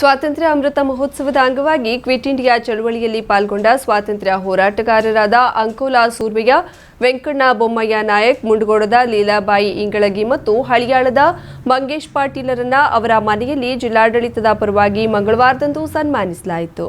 ಸ್ವಾತಂತ್ರ್ಯ ಅಮೃತ ಮಹೋತ್ಸವದ ಅಂಗವಾಗಿ ಕ್ವಿಟ್ ಇಂಡಿಯಾ ಚಳವಳಿಯಲ್ಲಿ ಪಾಲ್ಗೊಂಡ ಸ್ವಾತಂತ್ರ್ಯ ಹೋರಾಟಗಾರರಾದ ಅಂಕೋಲಾ ಸೂರ್ವೆಯ, ವೆಂಕಣ್ಣ ಬೊಮ್ಮಯ್ಯ ನಾಯಕ್, ಮುಂಡಗೋಡದ ಲೀಲಾಬಾಯಿ ಇಂಗಳಗಿ ಮತ್ತು ಹಳಿಯಾಳದ ಮಂಗೇಶ್ ಪಾಟೀಲರನ್ನ ಅವರ ಮನೆಯಲ್ಲಿ ಜಿಲ್ಲಾಡಳಿತದ ಪರವಾಗಿ ಮಂಗಳವಾರದಂದು ಸನ್ಮಾನಿಸಲಾಯಿತು.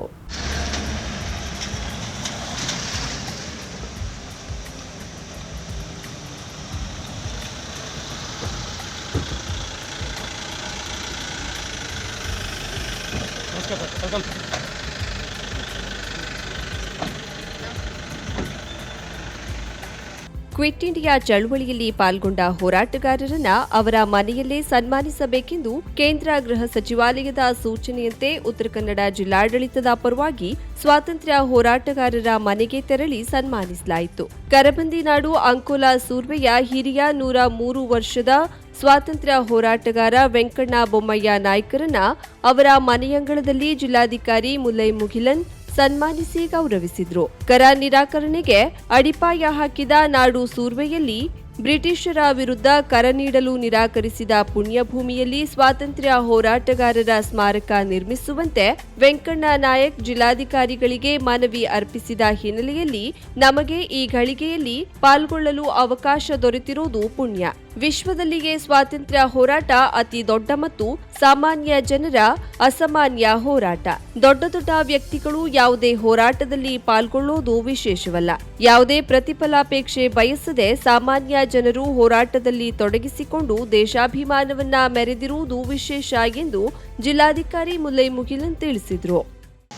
ಕ್ವಿಟ್ ಇಂಡಿಯಾ ಚಳವಳಿಯಲ್ಲಿ ಪಾಲ್ಗೊಂಡ ಹೋರಾಟಗಾರರನ್ನ ಅವರ ಮನೆಯಲ್ಲೇ ಸನ್ಮಾನಿಸಬೇಕೆಂದು ಕೇಂದ್ರ ಗೃಹ ಸಚಿವಾಲಯದ ಸೂಚನೆಯಂತೆ ಉತ್ತರ ಕನ್ನಡ ಜಿಲ್ಲಾಡಳಿತದ ಪರವಾಗಿ ಸ್ವಾತಂತ್ರ್ಯ ಹೋರಾಟಗಾರರ ಮನೆಗೆ ತೆರಳಿ ಸನ್ಮಾನಿಸಲಾಯಿತು. ಕರಬಂದಿ ನಾಡು ಅಂಕೋಲಾ ಸೂರ್ವೆಯ ಹಿರಿಯ ನೂರ ಮೂರು ವರ್ಷದ ಸ್ವಾತಂತ್ರ್ಯ ಹೋರಾಟಗಾರ ವೆಂಕಣ್ಣ ಬೊಮ್ಮಯ್ಯ ನಾಯ್ಕರನ್ನ ಅವರ ಮನೆಯಂಗಳದಲ್ಲಿ ಜಿಲ್ಲಾಧಿಕಾರಿ ಮುಲ್ಲೈ ಮುಗಿಲನ್ ಸನ್ಮಾನಿಸಿ ಗೌರವಿಸಿದ್ರು. ಕರ ನಿರಾಕರಣೆಗೆ ಅಡಿಪಾಯ ಹಾಕಿದ ನಾಡು ಸೂರ್ವೆಯಲ್ಲಿ ಬ್ರಿಟಿಷರ ವಿರುದ್ಧ ಕರ ನೀಡಲು ನಿರಾಕರಿಸಿದ ಪುಣ್ಯಭೂಮಿಯಲ್ಲಿ ಸ್ವಾತಂತ್ರ್ಯ ಹೋರಾಟಗಾರರ ಸ್ಮಾರಕ ನಿರ್ಮಿಸುವಂತೆ ವೆಂಕಣ್ಣ ನಾಯಕ್ ಜಿಲ್ಲಾಧಿಕಾರಿಗಳಿಗೆ ಮನವಿ ಅರ್ಪಿಸಿದ ಹಿನ್ನೆಲೆಯಲ್ಲಿ ನಮಗೆ ಈ ಘಳಿಗೆಯಲ್ಲಿ ಪಾಲ್ಗೊಳ್ಳಲು ಅವಕಾಶ ದೊರೆತಿರುವುದು ಪುಣ್ಯ. ವಿಶ್ವದಲ್ಲಿಯೇ ಸ್ವಾತಂತ್ರ್ಯ ಹೋರಾಟ ಅತಿ ದೊಡ್ಡ ಮತ್ತು ಸಾಮಾನ್ಯ ಜನರ ಅಸಾಮಾನ್ಯ ಹೋರಾಟ. ದೊಡ್ಡ ದೊಡ್ಡ ವ್ಯಕ್ತಿಗಳು ಯಾವುದೇ ಹೋರಾಟದಲ್ಲಿ ಪಾಲ್ಗೊಳ್ಳೋದು ವಿಶೇಷವಲ್ಲ. ಯಾವುದೇ ಪ್ರತಿಫಲಾಪೇಕ್ಷೆ ಬಯಸದೆ ಸಾಮಾನ್ಯ ಜನರು ಹೋರಾಟದಲ್ಲಿ ತೊಡಗಿಸಿಕೊಂಡು ದೇಶಾಭಿಮಾನವನ್ನ ಮೆರೆದಿರುವುದು ವಿಶೇಷ ಎಂದು ಜಿಲ್ಲಾಧಿಕಾರಿ ಮುಲ್ಲೈ ಮುಗಿಲನ್ ತಿಳಿಸಿದರು.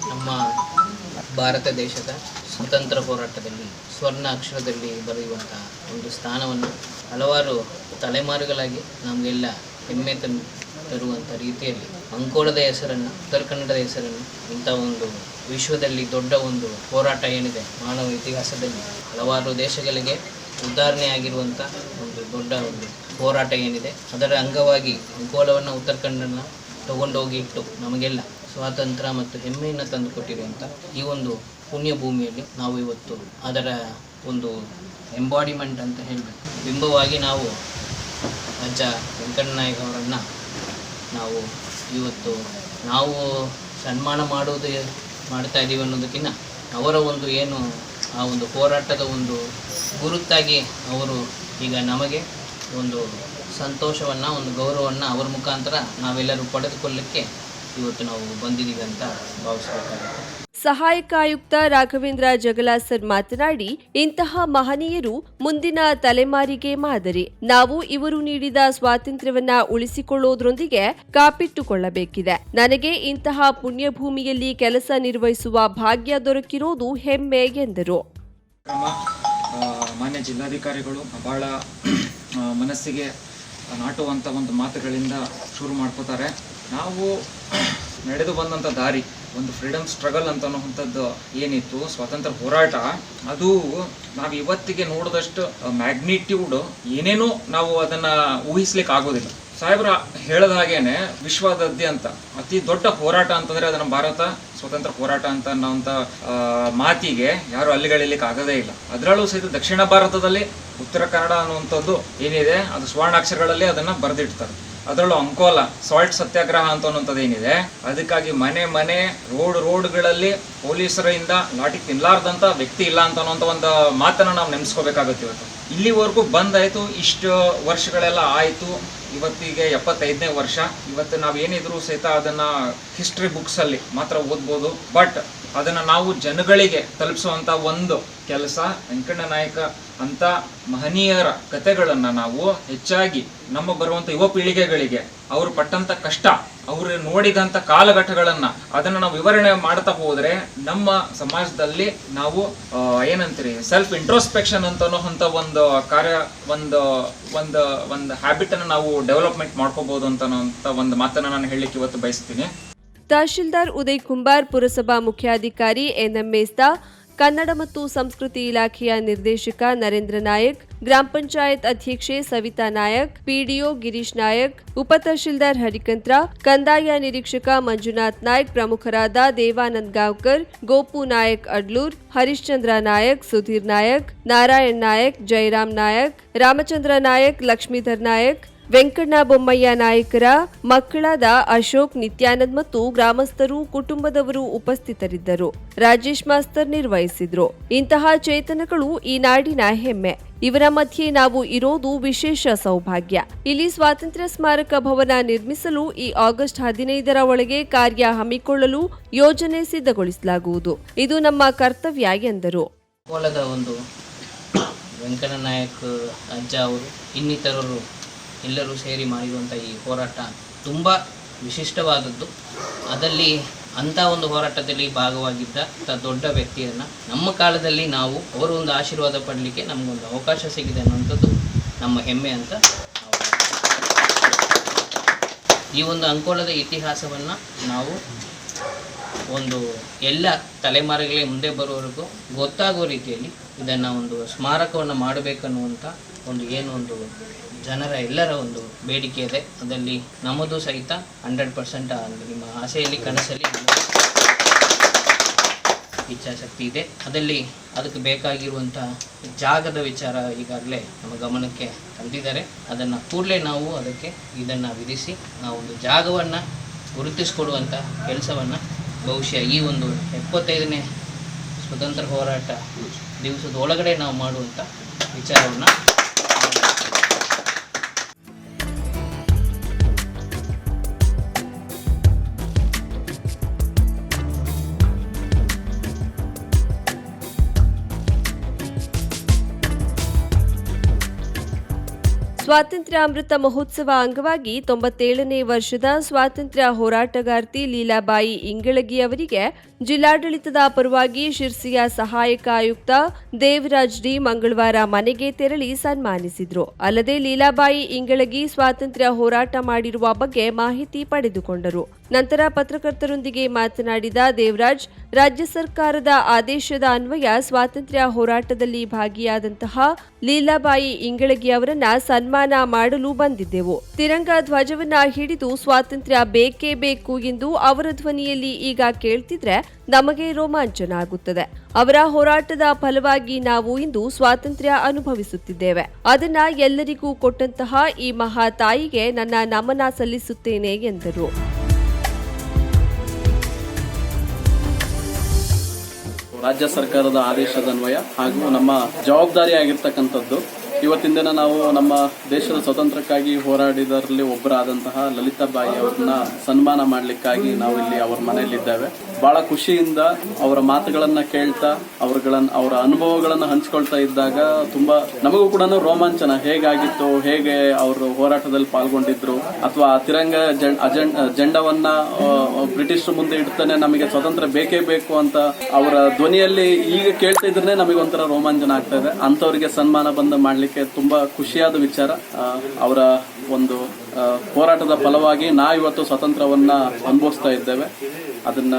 ನಮ್ಮ ಭಾರತ ದೇಶದ ಸ್ವತಂತ್ರ ಹೋರಾಟದಲ್ಲಿ ಸ್ವರ್ಣ ಅಕ್ಷರದಲ್ಲಿ ಬರೆಯುವಂತಹ ಒಂದು ಸ್ಥಾನವನ್ನು ಹಲವಾರು ತಲೆಮಾರುಗಳಾಗಿ ನಮಗೆಲ್ಲ ಹೆಮ್ಮೆ ತಂದು ತರುವಂಥ ರೀತಿಯಲ್ಲಿ ಅಂಕೋಲದ ಹೆಸರನ್ನು ಉತ್ತರ ಕನ್ನಡದ ಹೆಸರನ್ನು, ಇಂಥ ಒಂದು ವಿಶ್ವದಲ್ಲಿ ದೊಡ್ಡ ಒಂದು ಹೋರಾಟ ಏನಿದೆ ಮಾನವ ಇತಿಹಾಸದಲ್ಲಿ ಹಲವಾರು ದೇಶಗಳಿಗೆ ಉದಾಹರಣೆಯಾಗಿರುವಂಥ ಒಂದು ದೊಡ್ಡ ಒಂದು ಹೋರಾಟ ಏನಿದೆ, ಅದರ ಅಂಗವಾಗಿ ಅಂಕೋಲವನ್ನು ಉತ್ತರ ಕನ್ನಡನ ತಗೊಂಡೋಗಿ ಇಟ್ಟು ನಮಗೆಲ್ಲ ಸ್ವಾತಂತ್ರ್ಯ ಮತ್ತು ಹೆಮ್ಮೆಯನ್ನು ತಂದುಕೊಟ್ಟಿರುವಂಥ ಈ ಒಂದು ಪುಣ್ಯ ಭೂಮಿಯಲ್ಲಿ ನಾವು ಇವತ್ತು ಅದರ ಒಂದು ಎಂಬಾಡಿಮೆಂಟ್ ಅಂತ ಹೇಳಬೇಕು. ಬಿಂಬವಾಗಿ ನಾವು ಅಜ್ಜ ವೆಂಕಣ್ಣನಾಯಕ್ ಅವರನ್ನು ನಾವು ಇವತ್ತು ನಾವು ಸನ್ಮಾನ ಮಾಡೋದು ಮಾಡ್ತಾ ಇದ್ದೀವಿ ಅನ್ನೋದಕ್ಕಿಂತ ಅವರ ಒಂದು ಏನು ಆ ಒಂದು ಹೋರಾಟದ ಒಂದು ಗುರುತಾಗಿ ಅವರು ಈಗ ನಮಗೆ ಒಂದು ಸಂತೋಷವನ್ನು, ಒಂದು ಗೌರವವನ್ನು ಅವರ ಮುಖಾಂತರ ನಾವೆಲ್ಲರೂ ಪಡೆದುಕೊಳ್ಳಲಿಕ್ಕೆ ಇವತ್ತು ನಾವು ಬಂದಿದ್ದೀವಿ ಅಂತ ಭಾವಿಸಬೇಕಾಗುತ್ತೆ. ಸಹಾಯಕ ಆಯುಕ್ತ ರಾಘವೇಂದ್ರ ಜಗಲಾಸರ್ ಮಾತನಾಡಿ, ಇಂತಹ ಮಹನೀಯರು ಮುಂದಿನ ತಲೆಮಾರಿಗೆ ಮಾದರಿ. ನಾವು ಇವರು ನೀಡಿದ ಸ್ವಾತಂತ್ರ್ಯವನ್ನ ಉಳಿಸಿಕೊಳ್ಳುವುದರೊಂದಿಗೆ ಕಾಪಿಟ್ಟುಕೊಳ್ಳಬೇಕಿದೆ. ನನಗೆ ಇಂತಹ ಪುಣ್ಯಭೂಮಿಯಲ್ಲಿ ಕೆಲಸ ನಿರ್ವಹಿಸುವ ಭಾಗ್ಯ ದೊರಕಿರೋದು ಹೆಮ್ಮೆ ಎಂದರು. ಮಾನ್ಯ ಜಿಲ್ಲಾಧಿಕಾರಿಗಳು ಬಹಳ ಮನಸ್ಸಿಗೆ ನಾಟುವಂಥ ಒಂದು ಮಾತುಗಳಿಂದ ಶುರು ಮಾಡ್ಕೋತಾರೆ. ನಾವು ನಡೆದು ಬಂದಂಥ ದಾರಿ ಒಂದು ಫ್ರೀಡಮ್ ಸ್ಟ್ರಗಲ್ ಅಂತ ಅನ್ನುವಂಥದ್ದು ಏನಿತ್ತು? ಸ್ವಾತಂತ್ರ್ಯ ಹೋರಾಟ. ಅದು ನಾವು ಇವತ್ತಿಗೆ ನೋಡಿದಷ್ಟು ಮ್ಯಾಗ್ನಿಟ್ಯೂಡ್ ಏನೇನೋ ನಾವು ಅದನ್ನ ಊಹಿಸ್ಲಿಕ್ಕೆ ಆಗೋದಿಲ್ಲ. ಸಾಹೇಬ್ರ ಹೇಳದ ಹಾಗೇನೆ ವಿಶ್ವದಾದ್ಯಂತ ಅತಿ ದೊಡ್ಡ ಹೋರಾಟ ಅಂತಂದ್ರೆ ಅದನ್ನ ಭಾರತ ಸ್ವತಂತ್ರ ಹೋರಾಟ ಅಂತ ಅನ್ನೋಂಥ ಮಾತಿಗೆ ಯಾರು ಅಲ್ಲಿಗಳಿಲಿಕ್ಕೆ ಆಗದೇ ಇಲ್ಲ. ಅದರಲ್ಲೂ ಸಹಿತ ದಕ್ಷಿಣ ಭಾರತದಲ್ಲಿ ಉತ್ತರ ಕನ್ನಡ ಅನ್ನುವಂಥದ್ದು ಏನಿದೆ, ಅದು ಸ್ವರ್ಣಾಕ್ಷರಗಳಲ್ಲಿ ಅದನ್ನ ಬರೆದಿಡ್ತಾರೆ. ಅದರಲ್ಲೂ ಅಂಕೋಲ ಸಾಲ್ಟ್ ಸತ್ಯಾಗ್ರಹ ಅಂತ ಅನ್ನುವಂಥದ್ದು ಏನಿದೆ, ಅದಕ್ಕಾಗಿ ಮನೆ ಮನೆ ರೋಡ್ ರೋಡ್ಗಳಲ್ಲಿ ಪೊಲೀಸರಿಂದ ನಾಟಿ ತಿನ್ಲಾರ್ದಂತ ವ್ಯಕ್ತಿ ಇಲ್ಲ ಅಂತ ಅನ್ನೋಂಥ ಒಂದು ಮಾತನ್ನ ನಾವು ನೆನೆಸ್ಕೋಬೇಕಾಗುತ್ತೆ ಇವತ್ತು. ಇಲ್ಲಿವರೆಗೂ ಬಂದಾಯ್ತು, ಇಷ್ಟು ವರ್ಷಗಳೆಲ್ಲ ಆಯಿತು, ಇವತ್ತಿಗೆ ಎಪ್ಪತ್ತೈದನೇ ವರ್ಷ. ಇವತ್ತು ನಾವು ಏನಿದ್ರು ಸಹಿತ ಅದನ್ನ ಹಿಸ್ಟ್ರಿ ಬುಕ್ಸ್ ಅಲ್ಲಿ ಮಾತ್ರ ಓದ್ಬೋದು. ಬಟ್ ಅದನ್ನ ನಾವು ಜನಗಳಿಗೆ ತಲುಪಿಸುವಂತ ಒಂದು ಕೆಲಸ ವೆಂಕಣ್ಣ ನಾಯಕ ಅಂತ ಮಹನೀಯರ ಕತೆಗಳನ್ನ ನಾವು ಹೆಚ್ಚಾಗಿ ನಮ್ಮ ಬರುವಂತ ಯುವ ಪೀಳಿಗೆಗಳಿಗೆ, ಅವರು ಪಟ್ಟಂತ ಕಷ್ಟ, ಅವರು ನೋಡಿದಂತ ಕಾಲಘಟ್ಟಗಳನ್ನ ಅದನ್ನ ನಾವು ವಿವರಣೆ ಮಾಡ್ತಾ ಹೋದ್ರೆ ನಮ್ಮ ಸಮಾಜದಲ್ಲಿ ನಾವು ಏನಂತೀರಿ ಸೆಲ್ಫ್ ಇಂಟ್ರೋಸ್ಪೆಕ್ಷನ್ ಅಂತ ಅನ್ನೋಂಥ ಒಂದು ಕಾರ್ಯ, ಒಂದು ಒಂದು ಒಂದು ಹ್ಯಾಬಿಟ್ ಅನ್ನ ನಾವು ಡೆವಲಪ್ಮೆಂಟ್ ಮಾಡ್ಕೋಬಹುದು ಅಂತ ಒಂದು ಮಾತನ್ನ ನಾನು ಹೇಳಲಿಕ್ಕೆ ಇವತ್ತು ಬಯಸ್ತೀನಿ. ತಹಶೀಲ್ದಾರ್ ಉದಯ್ ಕುಂಬಾರ್ ಪುರಸಭಾ ಮುಖ್ಯಾಧಿಕಾರಿ ಎನ್ಎಂ ಮೇಸ್ತಾ ಕನ್ನಡ ಮತ್ತು ಸಂಸ್ಕೃತಿ ಇಲಾಖೆಯ ನಿರ್ದೇಶಕ ನರೇಂದ್ರ ನಾಯಕ್, ಗ್ರಾಮ ಪಂಚಾಯತ್ ಅಧ್ಯಕ್ಷೆ ಸವಿತಾ ನಾಯಕ್, ಪಿಡಿಒ ಗಿರೀಶ್ ನಾಯಕ್ ಉಪತಹಶೀಲ್ದಾರ್ ಹರಿಕಂತ್ರ, ಕಂದಾಯ ನಿರೀಕ್ಷಕ ಮಂಜುನಾಥ್ ನಾಯಕ್ ಪ್ರಮುಖರಾದ ದೇವಾನಂದ್ ಗಾವ್ಕರ್, ಗೋಪು ನಾಯಕ್ ಅಡ್ಲೂರ್, ಹರಿಶ್ಚಂದ್ರ ನಾಯಕ್, ಸುಧೀರ್ ನಾಯಕ್, ನಾರಾಯಣ್ ನಾಯಕ್ ಜಯರಾಮ್ ನಾಯಕ್, ರಾಮಚಂದ್ರ ನಾಯಕ್, ಲಕ್ಷ್ಮೀಧರ್ ನಾಯಕ್ ವೆಂಕಣ್ಣ ಬೊಮ್ಮಯ್ಯ ನಾಯಕರ ಮಕ್ಕಳಾದ ಅಶೋಕ್, ನಿತ್ಯಾನಂದ್ ಮತ್ತು ಗ್ರಾಮಸ್ಥರು, ಕುಟುಂಬದವರು ಉಪಸ್ಥಿತರಿದ್ದರು. ರಾಜೇಶ್ ಮಾಸ್ತರ್ ನಿರ್ವಹಿಸಿದ್ರು. ಇಂತಹ ಚೇತನಗಳು ಈ ನಾಡಿನ ಹೆಮ್ಮೆ. ಇವರ ಮಧ್ಯೆ ನಾವು ಇರೋದು ವಿಶೇಷ ಸೌಭಾಗ್ಯ. ಇಲ್ಲಿ ಸ್ವಾತಂತ್ರ್ಯ ಸ್ಮಾರಕ ಭವನ ನಿರ್ಮಿಸಲು ಈ ಆಗಸ್ಟ್ ಹದಿನೈದರ ಒಳಗೆ ಕಾರ್ಯ ಹಮ್ಮಿಕೊಳ್ಳಲು ಯೋಜನೆ ಸಿದ್ಧಗೊಳಿಸಲಾಗುವುದು. ಇದು ನಮ್ಮ ಕರ್ತವ್ಯ ಎಂದರು. ಒಂದು ವೆಂಕಣ್ಣ ನಾಯಕ್ ಅಜ್ಜ ಅವರು, ಇನ್ನಿತರರು ಎಲ್ಲರೂ ಸೇರಿ ಮಾಡಿರುವಂಥ ಈ ಹೋರಾಟ ತುಂಬ ವಿಶಿಷ್ಟವಾದದ್ದು. ಅದಲ್ಲಿ ಅಂಥ ಒಂದು ಹೋರಾಟದಲ್ಲಿ ಭಾಗವಾಗಿದ್ದ ದೊಡ್ಡ ವ್ಯಕ್ತಿಯನ್ನು ನಮ್ಮ ಕಾಲದಲ್ಲಿ ನಾವು ಅವರ ಒಂದು ಆಶೀರ್ವಾದ ಪಡಲಿಕ್ಕೆ ನಮಗೊಂದು ಅವಕಾಶ ಸಿಗಿದೆ ಅನ್ನುವಂಥದ್ದು ನಮ್ಮ ಹೆಮ್ಮೆ ಅಂತ ಈ ಒಂದು ಅಂಕೋಲದ ಇತಿಹಾಸವನ್ನು ನಾವು ಒಂದು ಎಲ್ಲ ತಲೆಮಾರುಗಳೇ ಮುಂದೆ ಬರೋವರೆಗೂ ಗೊತ್ತಾಗೋ ರೀತಿಯಲ್ಲಿ ಇದನ್ನು ಒಂದು ಸ್ಮಾರಕವನ್ನು ಮಾಡಬೇಕನ್ನುವಂಥ ಒಂದು ಏನು ಒಂದು ಜನರ ಎಲ್ಲರ ಒಂದು ಬೇಡಿಕೆ ಇದೆ. ಅದರಲ್ಲಿ ನಮ್ಮದು ಸಹಿತ ಹಂಡ್ರೆಡ್ ಪರ್ಸೆಂಟ್ ನಿಮ್ಮ ಆಸೆಯಲ್ಲಿ, ಕನಸಲ್ಲಿ ಇಚ್ಛಾಶಕ್ತಿ ಇದೆ. ಅದರಲ್ಲಿ ಅದಕ್ಕೆ ಬೇಕಾಗಿರುವಂಥ ಜಾಗದ ವಿಚಾರ ಈಗಾಗಲೇ ನಮ್ಮ ಗಮನಕ್ಕೆ ತಂದಿದ್ದಾರೆ. ಅದನ್ನು ಕೂಡಲೇ ನಾವು ಅದಕ್ಕೆ ಇದನ್ನು ವಿಧಿಸಿ ಒಂದು ಜಾಗವನ್ನು ಗುರುತಿಸಿಕೊಡುವಂಥ ಕೆಲಸವನ್ನು ಬಹುಶಃ ಈ ಒಂದು ಎಪ್ಪತ್ತೈದನೇ ಸ್ವತಂತ್ರ ಹೋರಾಟ ದಿವಸದ ಒಳಗಡೆ ನಾವು ಮಾಡುವಂಥ ವಿಚಾರವನ್ನು ಸ್ವಾತಂತ್ರ್ಯ ಅಮೃತ ಮಹೋತ್ಸವ ಅಂಗವಾಗಿ ತೊಂಬತ್ತೇಳನೇ ವರ್ಷದ ಸ್ವಾತಂತ್ರ್ಯ ಹೋರಾಟಗಾರ್ತಿ ಲೀಲಾಬಾಯಿ ಇಂಗಳಗಿ ಅವರಿಗೆ ಜಿಲ್ಲಾಡಳಿತದ ಪರವಾಗಿ ಶಿರ್ಸಿಯ ಸಹಾಯಕ ಆಯುಕ್ತ ದೇವರಾಜ್ ಡಿ ಮಂಗಳವಾರ ಮನೆಗೆ ತೆರಳಿ ಸನ್ಮಾನಿಸಿದರು. ಅಲ್ಲದೆ ಲೀಲಾಬಾಯಿ ಇಂಗಳಗಿ ಸ್ವಾತಂತ್ರ್ಯ ಹೋರಾಟ ಮಾಡಿರುವ ಬಗ್ಗೆ ಮಾಹಿತಿ ಪಡೆದುಕೊಂಡರು. ನಂತರ ಪತ್ರಕರ್ತರೊಂದಿಗೆ ಮಾತನಾಡಿದ ದೇವರಾಜ್, ರಾಜ್ಯ ಸರ್ಕಾರದ ಆದೇಶದ ಅನ್ವಯ ಸ್ವಾತಂತ್ರ್ಯ ಹೋರಾಟದಲ್ಲಿ ಭಾಗಿಯಾದಂತಹ ಲೀಲಾಬಾಯಿ ಇಂಗಳಗಿ ಅವರನ್ನ ಸನ್ಮಾನ ಮಾಡಲು ಬಂದಿದ್ದೆವು. ತಿರಂಗ ಧ್ವಜವನ್ನ ಹಿಡಿದು ಸ್ವಾತಂತ್ರ್ಯ ಬೇಕೇ ಬೇಕು ಎಂದು ಅವರ ಧ್ವನಿಯಲ್ಲಿ ಈಗ ಕೇಳ್ತಿದ್ರೆ ನಮಗೆ ರೋಮಾಂಚನ ಆಗುತ್ತದೆ ಅವರ ಹೋರಾಟದ ಫಲವಾಗಿ ನಾವು ಇಂದು ಸ್ವಾತಂತ್ರ್ಯ ಅನುಭವಿಸುತ್ತಿದ್ದೇವೆ. ಅದನ್ನ ಎಲ್ಲರಿಗೂ ಕೊಟ್ಟಂತಹ ಈ ಮಹಾ ತಾಯಿಗೆ ನನ್ನ ನಮನ ಸಲ್ಲಿಸುತ್ತೇನೆ ಎಂದರು. ರಾಜ್ಯ ಸರ್ಕಾರದ ಆದೇಶದನ್ವಯ ಹಾಗೂ ನಮ್ಮ ಜವಾಬ್ದಾರಿಯಾಗಿರ್ತಕ್ಕಂಥದ್ದು ಇವತ್ತಿನ ದಿನ ನಾವು ನಮ್ಮ ದೇಶದ ಸ್ವತಂತ್ರಕ್ಕಾಗಿ ಹೋರಾಡಿದರಲ್ಲಿ ಒಬ್ಬರಾದಂತಹ ಲಲಿತಾಬಾಯಿ ಅವ್ರನ್ನ ಸನ್ಮಾನ ಮಾಡಲಿಕ್ಕಾಗಿ ನಾವು ಇಲ್ಲಿ ಅವ್ರ ಮನೆಯಲ್ಲಿದ್ದೇವೆ. ಬಹಳ ಖುಷಿಯಿಂದ ಅವರ ಮಾತುಗಳನ್ನ ಕೇಳ್ತಾ ಅವ್ರಗಳನ್ನ ಅವರ ಅನುಭವಗಳನ್ನ ಹಂಚ್ಕೊಳ್ತಾ ಇದ್ದಾಗ ತುಂಬಾ ನಮಗೂ ಕೂಡ ರೋಮಾಂಚನ. ಹೇಗಾಗಿತ್ತು? ಹೇಗೆ ಅವರು ಹೋರಾಟದಲ್ಲಿ ಪಾಲ್ಗೊಂಡಿದ್ರು? ಅಥವಾ ತಿರಂಗ ಜೆಂಡವನ್ನ ಆ, ಬ್ರಿಟಿಷರ ಮುಂದೆ ಇಡ್ತಾನೆ ನಮಗೆ ಸ್ವತಂತ್ರ ಬೇಕೇ ಬೇಕು ಅಂತ ಅವರ ಧ್ವನಿಯಲ್ಲಿ ಈಗ ಕೇಳ್ತಾ ಇದ್ರೆ ನಮಗೆ ಒಂಥರ ರೋಮಾಂಚನ ಆಗ್ತಾ ಇದೆ. ಅಂತವರಿಗೆ ಸನ್ಮಾನ ಬಂದ ಮಾಡ್ಲಿಕ್ಕೆ ತುಂಬಾ ಖುಷಿಯಾದ ವಿಚಾರ. ಅವರ ಒಂದು ಹೋರಾಟದ ಫಲವಾಗಿ ನಾವಿವತ್ತು ಸ್ವತಂತ್ರವನ್ನ ಅನುಭವಿಸ್ತಾ ಇದ್ದೇವೆ. ಅದನ್ನ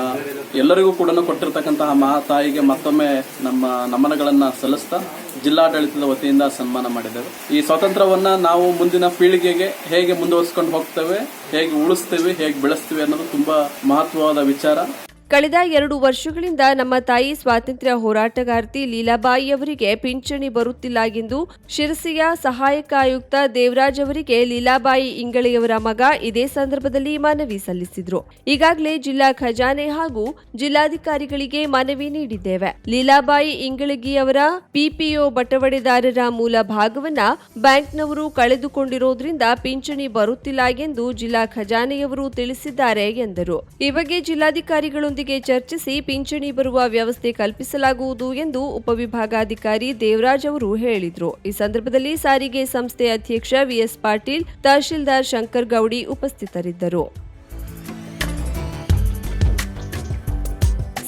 ಎಲ್ಲರಿಗೂ ಕೂಡ ಕೊಟ್ಟಿರ್ತಕ್ಕಂತಹ ಮಹಾತಾಯಿಗೆ ಮತ್ತೊಮ್ಮೆ ನಮ್ಮ ನಮನಗಳನ್ನ ಸಲ್ಲಿಸ್ತಾ ಜಿಲ್ಲಾಡಳಿತದ ವತಿಯಿಂದ ಸನ್ಮಾನ ಮಾಡಿದ್ದೇವೆ. ಈ ಸ್ವಾತಂತ್ರ್ಯವನ್ನ ನಾವು ಮುಂದಿನ ಪೀಳಿಗೆಗೆ ಹೇಗೆ ಮುಂದುವರಿಸ್ಕೊಂಡು ಹೋಗ್ತೇವೆ, ಹೇಗೆ ಉಳಿಸ್ತೇವೆ, ಹೇಗೆ ಬೆಳೆಸ್ತೇವೆ ಅನ್ನೋದು ತುಂಬಾ ಮಹತ್ವವಾದ ವಿಚಾರ. ಕಳೆದ ಎರಡು ವರ್ಷಗಳಿಂದ ನಮ್ಮ ತಾಯಿ ಸ್ವಾತಂತ್ರ್ಯ ಹೋರಾಟಗಾರ್ತಿ ಲೀಲಾಬಾಯಿ ಅವರಿಗೆ ಪಿಂಚಣಿ ಬರುತ್ತಿಲ್ಲ ಎಂದು ಶಿರಸಿಯ ಸಹಾಯಕ ಆಯುಕ್ತ ದೇವರಾಜ್ ಅವರಿಗೆ ಲೀಲಾಬಾಯಿ ಇಂಗಳೆಯವರ ಮಗ ಇದೇ ಸಂದರ್ಭದಲ್ಲಿ ಮನವಿ ಸಲ್ಲಿಸಿದ್ರು. ಈಗಾಗಲೇ ಜಿಲ್ಲಾ ಖಜಾನೆ ಹಾಗೂ ಜಿಲ್ಲಾಧಿಕಾರಿಗಳಿಗೆ ಮನವಿ ನೀಡಿದ್ದೇವೆ. ಲೀಲಾಬಾಯಿ ಇಂಗಳಗಿ ಅವರ ಪಿಪಿಒ ಬಟವಡೆದಾರರ ಮೂಲ ಭಾಗವನ್ನ ಬ್ಯಾಂಕ್ನವರು ಕಳೆದುಕೊಂಡಿರೋದ್ರಿಂದ ಪಿಂಚಣಿ ಬರುತ್ತಿಲ್ಲ ಎಂದು ಜಿಲ್ಲಾ ಖಜಾನೆಯವರು ತಿಳಿಸಿದ್ದಾರೆ ಎಂದರು. ಈ ಬಗ್ಗೆ ಜಿಲ್ಲಾಧಿಕಾರಿಗಳೊಂದಿಗೆ ಚರ್ಚಿಸಿ ಪಿಂಚಣಿ ಬರುವ ವ್ಯವಸ್ಥೆ ಕಲ್ಪಿಸಲಾಗುವುದು ಎಂದು ಉಪವಿಭಾಗಾಧಿಕಾರಿ ದೇವರಾಜ್ ಅವರು ಹೇಳಿದರು. ಈ ಸಂದರ್ಭದಲ್ಲಿ ಸಾರಿಗೆ ಸಂಸ್ಥೆ ಅಧ್ಯಕ್ಷ ವಿಎಸ್ ಪಾಟೀಲ್, ತಹಶೀಲ್ದಾರ್ ಶಂಕರ್ ಗೌಡಿ ಉಪಸ್ಥಿತರಿದ್ದರು.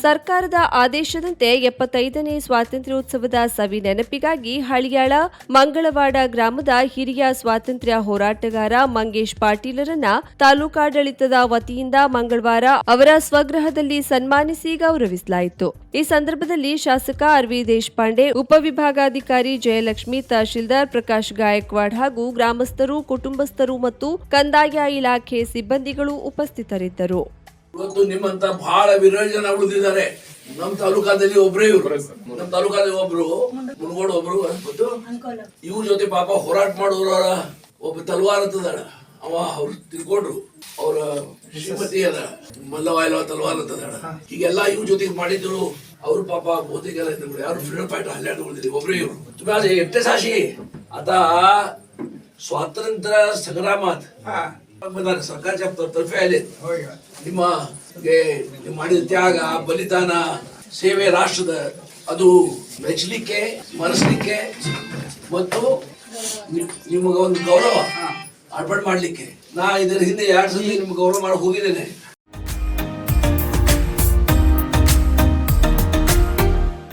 ಸರ್ಕಾರದ ಆದೇಶದಂತೆ ಎಪ್ಪತ್ತೈದನೇ ಸ್ವಾತಂತ್ರ್ಯೋತ್ಸವದ ಸವಿ ನೆನಪಿಗಾಗಿ ಹಳಿಯಾಳ, ಮಂಗಳವಾಡ ಗ್ರಾಮದ ಹಿರಿಯ ಸ್ವಾತಂತ್ರ್ಯ ಹೋರಾಟಗಾರ ಮಂಗೇಶ್ ಪಾಟೀಲರನ್ನ ತಾಲೂಕಾಡಳಿತದ ವತಿಯಿಂದ ಮಂಗಳವಾರ ಅವರ ಸ್ವಗೃಹದಲ್ಲಿ ಸನ್ಮಾನಿಸಿ ಗೌರವಿಸಲಾಯಿತು. ಈ ಸಂದರ್ಭದಲ್ಲಿ ಶಾಸಕ ಅರ್ವಿ ದೇಶಪಾಂಡೆ, ಉಪವಿಭಾಗಾಧಿಕಾರಿ ಜಯಲಕ್ಷ್ಮಿ, ತಹಶೀಲ್ದಾರ್ ಪ್ರಕಾಶ್ ಗಾಯಕ್ವಾಡ್ ಹಾಗೂ ಗ್ರಾಮಸ್ಥರು, ಕುಟುಂಬಸ್ಥರು ಮತ್ತು ಕಂದಾಯ ಇಲಾಖೆ ಸಿಬ್ಬಂದಿಗಳು ಉಪಸ್ಥಿತರಿದ್ದರು. ಇವತ್ತು ನಿಮ್ಮಂತ ಬಹಳ ವಿರಳ ಜನ ಉಳಿದಿದ್ದಾರೆ. ನಮ್ ತಾಲೂಕಾದಲ್ಲಿ ಒಬ್ರೇ ಇವ್ರು. ನಮ್ ತಾಲೂಕಾದಲ್ಲಿ ಒಬ್ರು ಮುನ್ಗೋಡ್ ಒಬ್ರು ಅನ್ಬಿಟ್ಟು ಇವ್ರ ಜೊತೆ ಪಾಪ ಹೋರಾಟ ಮಾಡೋರ ಒಬ್ಬ ತಲ್ವಾರ್ ಅಂತದಾಳ ಅವ ಅವ್ರು ತಿಳ್ಕೊಂಡ್ರು. ಅವ್ರ ಶ್ರೀಮತಿ ಅದ ಮಲ್ಲವ ಇಲ್ಲವ ತಲ್ವಾರ್ ಅಂತದಾಳ ಹೀಗೆಲ್ಲ ಇವ್ರ ಜೊತೆಗೆ ಮಾಡಿದ್ರು. ಅವ್ರು ಪಾಪ ಬಹುತೇಕೆಲ್ಲ ಇದ್ರು ಯಾರು ಫ್ರೀಡಮ್ ಫೈಟರ್ ಹಲ್ಲಾಡ್ ಉಳಿದ್ರಿ ಒಬ್ರೇ ಇವ್ರು. ತುಂಬಾ ಎಟ್ಟೆ ಸಾಶಿ. ಅದ ಸ್ವಾತಂತ್ರ್ಯ ಸಂಗ್ರಾಮ ಸಂವಿಧಾನ ಸರ್ಕಾರ ತಲುಪೇ ಅಲ್ಲಿ. ನಿಮ್ಮ ಮಾಡಿದ ತ್ಯಾಗ ಬಲಿದಾನ ಸೇವೆ ರಾಷ್ಟ್ರದ ಅದು ಮೆಚ್ಚಲಿಕ್ಕೆ ಮನಸ್ಲಿಕ್ಕೆ ಮತ್ತು ನಿಮಗೆ ನಿಮಗೊಂದು ಗೌರವ ಅರ್ಪಣೆ ಮಾಡಲಿಕ್ಕೆ. ನಾ ಇದರ ಹಿಂದೆ ಎರಡು ಸಲ ನಿಮ್ಗೆ ಗೌರವ ಮಾಡಿ ಹೋಗಿದ್ದೇನೆ.